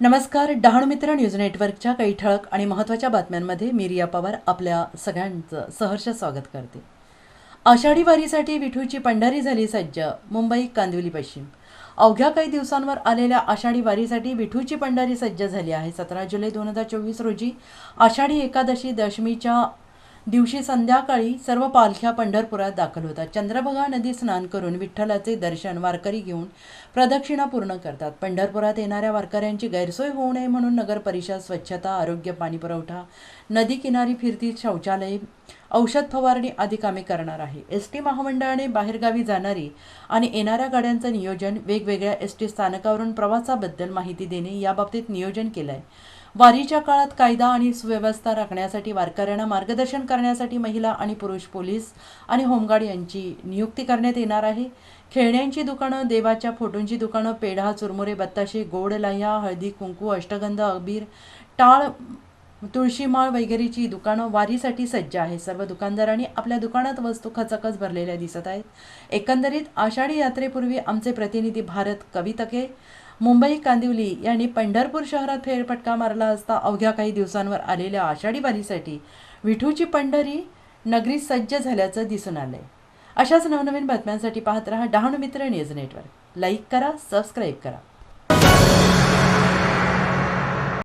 नमस्कार डहाणू मित्र न्यूज नेटवर्कच्या काही ठळक आणि महत्त्वाच्या बातम्यांमध्ये मी रिया पवार आपल्या सगळ्यांचं सहर्ष स्वागत करते. आषाढी वारीसाठी विठूची पंढरी झाली सज्ज मुंबई कांदिवली पश्चिम. अवघ्या काही दिवसांवर आलेल्या आषाढी वारीसाठी विठूची पंढरी सज्ज झाली आहे. सतरा जुलै दोन हजार चोवीस रोजी आषाढी एकादशी दशमीच्या दिवशी संध्याकाळी सर्व पालख्या पंढरपुरात दाखल होतात. चंद्रभागा नदी स्नान करून विठ्ठलाचे दर्शन वारकरी घेऊन प्रदक्षिणा पूर्ण करतात. पंढरपुरात येणाऱ्या वारकऱ्यांची गैरसोय होऊ नये म्हणून नगर परिषद स्वच्छता आरोग्य पाणी पुरवठा नदी किनारी फिरती शौचालय औषध फवारणी आदी कामे करणार आहे. एस टी महामंडळाने बाहेरगावी जाणारी आणि येणाऱ्या गाड्यांचं नियोजन वेगवेगळ्या एस टी स्थानकावरून प्रवासाबद्दल माहिती देणे याबाबतीत नियोजन केलं आहे वारीच्या काळात कायदा आणि सुव्यवस्था राखण्यासाठी वारकऱ्यांना मार्गदर्शन करण्यासाठी महिला आणि पुरुष पोलीस आणि होमगार्ड यांची नियुक्ती करण्यात येणार आहे. खेळण्यांची दुकानं देवाच्या फोटोंची दुकानं पेढा चुरमुरे बत्ताशे गोड लाह्या हळदी कुंकू अष्टगंध अबीर टाळ तुळशीमाळ वगैरेची दुकानं वारीसाठी सज्ज आहे सर्व दुकानदारांनी आपल्या दुकानात वस्तू खचाखच भरलेल्या दिसत आहेत. एकंदरीत आषाढी यात्रेपूर्वी आमचे प्रतिनिधी भारत कवितके मुंबई कांदिवली यांनी पंढरपूर शहरात फेरफटका मारला असता अवघ्या काही दिवसांवर आलेल्या आषाढी वारीसाठी विठूची पंढरी नगरी सज्ज झाल्याचं दिसून आलंय. अशाच नवनवीन बातम्यांसाठी पाहत रहा Dahanu Mitra news network. Like करा सबस्क्राईब करा.